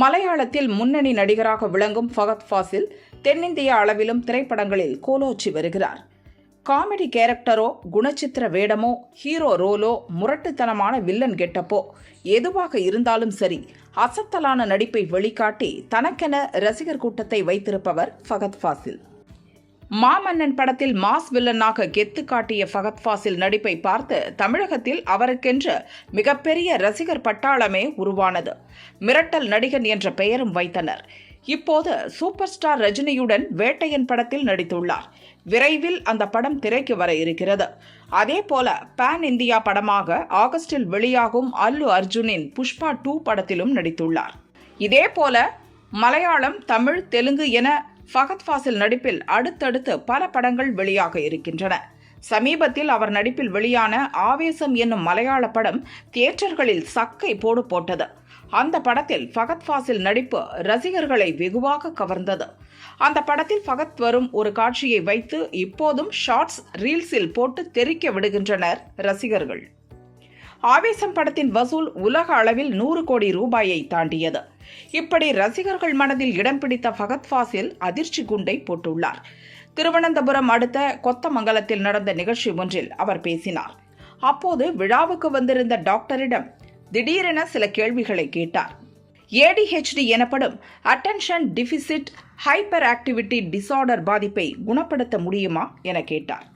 மலையாளத்தில் முன்னணி நடிகராக விளங்கும் ஃபகத் ஃபாசில் தென்னிந்திய அளவிலும் திரைப்படங்களில் கோலோச்சி வருகிறார் காமெடி கேரக்டரோ குணச்சித்திர வேடமோ ஹீரோ ரோலோ முரட்டுத்தனமான வில்லன் கெட்டப்போ எதுவாக இருந்தாலும் சரி அசத்தலான நடிப்பை வெளிக்காட்டி தனக்கென ரசிகர் கூட்டத்தை வைத்திருப்பவர் ஃபகத் ஃபாசில். மாமன்னன் படத்தில் மாஸ் வில்லனாக கெத்து காட்டிய ஃபகத் ஃபாசில் நடிப்பை பார்த்து தமிழகத்தில் அவருக்கென்று மிகப்பெரிய ரசிகர் பட்டாளமே உருவானது. மிரட்டல் நடிகன் என்ற பெயரும் வைத்தனர். இப்போது சூப்பர் ஸ்டார் ரஜினியுடன் வேட்டையன் படத்தில் நடித்துள்ளார். விரைவில் அந்த படம் திரைக்கு வர இருக்கிறது. அதே போல பேன் இந்தியா படமாக ஆகஸ்டில் வெளியாகும் அல்லு அர்ஜுனின் புஷ்பா டூ படத்திலும் நடித்துள்ளார். இதே போல மலையாளம் தமிழ் தெலுங்கு என ஃபகத் ஃபாசில் நடிப்பில் அடுத்தடுத்து பல படங்கள் வெளியாக இருக்கின்றன. சமீபத்தில் அவர் நடிப்பில் வெளியான ஆவேசம் என்னும் மலையாள படம் தியேட்டர்களில் சக்கை போடு போட்டது. அந்த படத்தில் ஃபகத் ஃபாசில் நடிப்பு ரசிகர்களை வெகுவாக கவர்ந்தது. அந்த படத்தில் ஃபகத் வரும் ஒரு காட்சியை வைத்து இப்போதும் ஷார்ட்ஸ் ரீல்ஸில் போட்டு தெறிக்க விடுகின்றனர் ரசிகர்கள். ஆவேசம் படத்தின் வசூல் உலக அளவில் நூறு கோடி ரூபாயை தாண்டியது. இப்படி ரசிகர்கள் மனதில் இடம் பிடித்த ஃபகத் ஃபாசில் அதிர்ச்சி குண்டை போட்டுள்ளார். திருவனந்தபுரம் அடுத்த கொத்தமங்கலத்தில் நடந்த நிகழ்ச்சி ஒன்றில் அவர் பேசினார். அப்போது விழாவுக்கு வந்திருந்த டாக்டரிடம் திடீரென சில கேள்விகளை கேட்டார். ஏடிஹெச்டி எனப்படும் attention deficit hyper activity disorder பாதிப்பை குணப்படுத்த முடியுமா என கேட்டார்.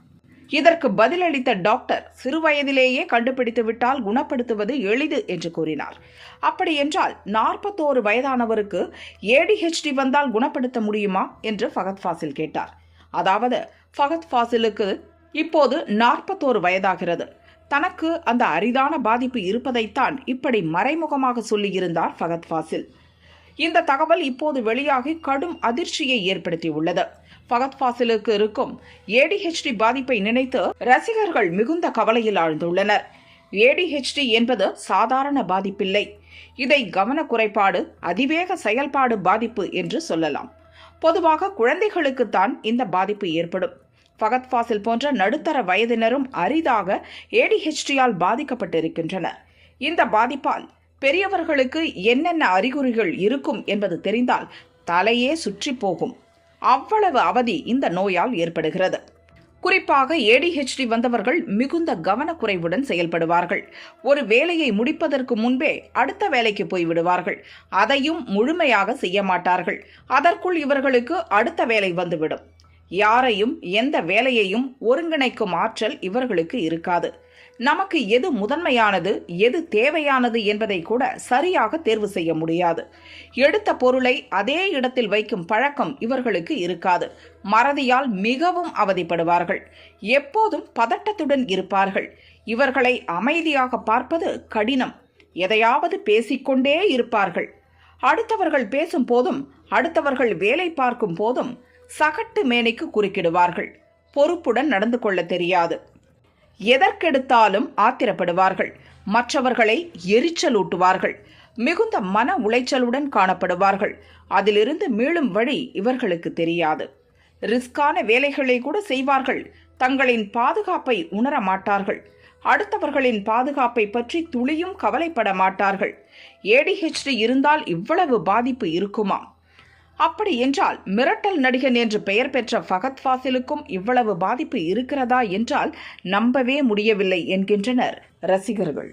இதற்கு பதிலளித்த டாக்டர் சிறுவயதிலேயே கண்டுபிடித்து விட்டால் குணப்படுத்துவது எளிது என்று கூறினார். அப்படி என்றால் நாற்பத்தோரு வயதானவருக்கு ஏடிஹெச்டி வந்தால் குணப்படுத்த முடியுமா என்று ஃபகத் ஃபாசில் கேட்டார். அதாவது ஃபகத் ஃபாசிலுக்கு இப்போது நாற்பத்தோரு வயதாகிறது. தனக்கு அந்த அரிதான பாதிப்பு இருப்பதைத்தான் இப்படி மறைமுகமாக சொல்லியிருந்தார் ஃபகத் ஃபாசில். இந்த தகவல் இப்போது வெளியாகி கடும் அதிர்ச்சியை ஏற்படுத்தியுள்ளது. ஃபகத் ஃபாசிலுக்கு இருக்கும் ஏடிஹெச்டி பாதிப்பை நினைத்து ரசிகர்கள் மிகுந்த கவலையில் ஆழ்ந்துள்ளனர். ஏடிஹெச்டி என்பது சாதாரண பாதிப்பில்லை. இதை கவனக்குறைபாடு அதிவேக செயல்பாடு பாதிப்பு என்று சொல்லலாம். பொதுவாக குழந்தைகளுக்குத்தான் இந்த பாதிப்பு ஏற்படும். ஃபகத் ஃபாசில் போன்ற நடுத்தர வயதினரும் அரிதாக ஏடிஹெச்டியால் பாதிக்கப்பட்டிருக்கின்றனர். இந்த பாதிப்பால் பெரியவர்களுக்கு என்னென்ன அறிகுறிகள் இருக்கும் என்பது தெரிந்தால் தலையே சுற்றி போகும். அவ்வளவு அவதி இந்த நோயால் ஏற்படுகிறது. குறிப்பாக ஏடிஹெச்டி வந்தவர்கள் மிகுந்த கவனக்குறைவுடன் செயல்படுவார்கள். ஒரு வேலையை முடிப்பதற்கு முன்பே அடுத்த வேலைக்கு போய்விடுவார்கள் அதையும் முழுமையாக செய்ய மாட்டார்கள். அதற்குள் இவர்களுக்கு அடுத்த வேலை வந்துவிடும். யாரையும் எந்த வேலையையும் ஒருங்கிணைக்கும் ஆற்றல் இவர்களுக்கு இருக்காது. நமக்கு எது முதன்மையானது எது தேவையானது என்பதை கூட சரியாக தேர்வு செய்ய முடியாது. எடுத்த பொருளை அதே இடத்தில் வைக்கும் பழக்கம் இவர்களுக்கு இருக்காது. மறதியால் மிகவும் அவதிப்படுவார்கள். எப்போதும் பதட்டத்துடன் இருப்பார்கள். இவர்களை அமைதியாக பார்ப்பது கடினம். எதையாவது பேசிக்கொண்டே இருப்பார்கள். அடுத்தவர்கள் பேசும் போதும் அடுத்தவர்கள் வேலை பார்க்கும் போதும் சகட்டு மேனைக்கு குறுக்கிடுவார்கள். பொறுப்புடன் நடந்து கொள்ள தெரியாது. எதற்கெடுத்தாலும் ஆத்திரப்படுவார்கள். மற்றவர்களை எரிச்சலூட்டுவார்கள் மிகுந்த மன உளைச்சலுடன் காணப்படுவார்கள். அதிலிருந்து மீளும் வழி இவர்களுக்கு தெரியாது. ரிஸ்கான வேலைகளை கூட செய்வார்கள். தங்களின் பாதுகாப்பை உணர மாட்டார்கள். அடுத்தவர்களின் பாதுகாப்பை பற்றி துளியும் கவலைப்பட மாட்டார்கள். ஏடிஹெச்டி இருந்தால் இவ்வளவு பாதிப்பு இருக்குமா? அப்படி என்றால் மிரட்டல் நடிகன் என்று பெயர் பெற்ற ஃபகத் ஃபாசிலுக்கும் இவ்வளவு பாதிப்பு இருக்கிறதா என்றால் நம்பவே முடியவில்லை என்கின்றனர் ரசிகர்கள்.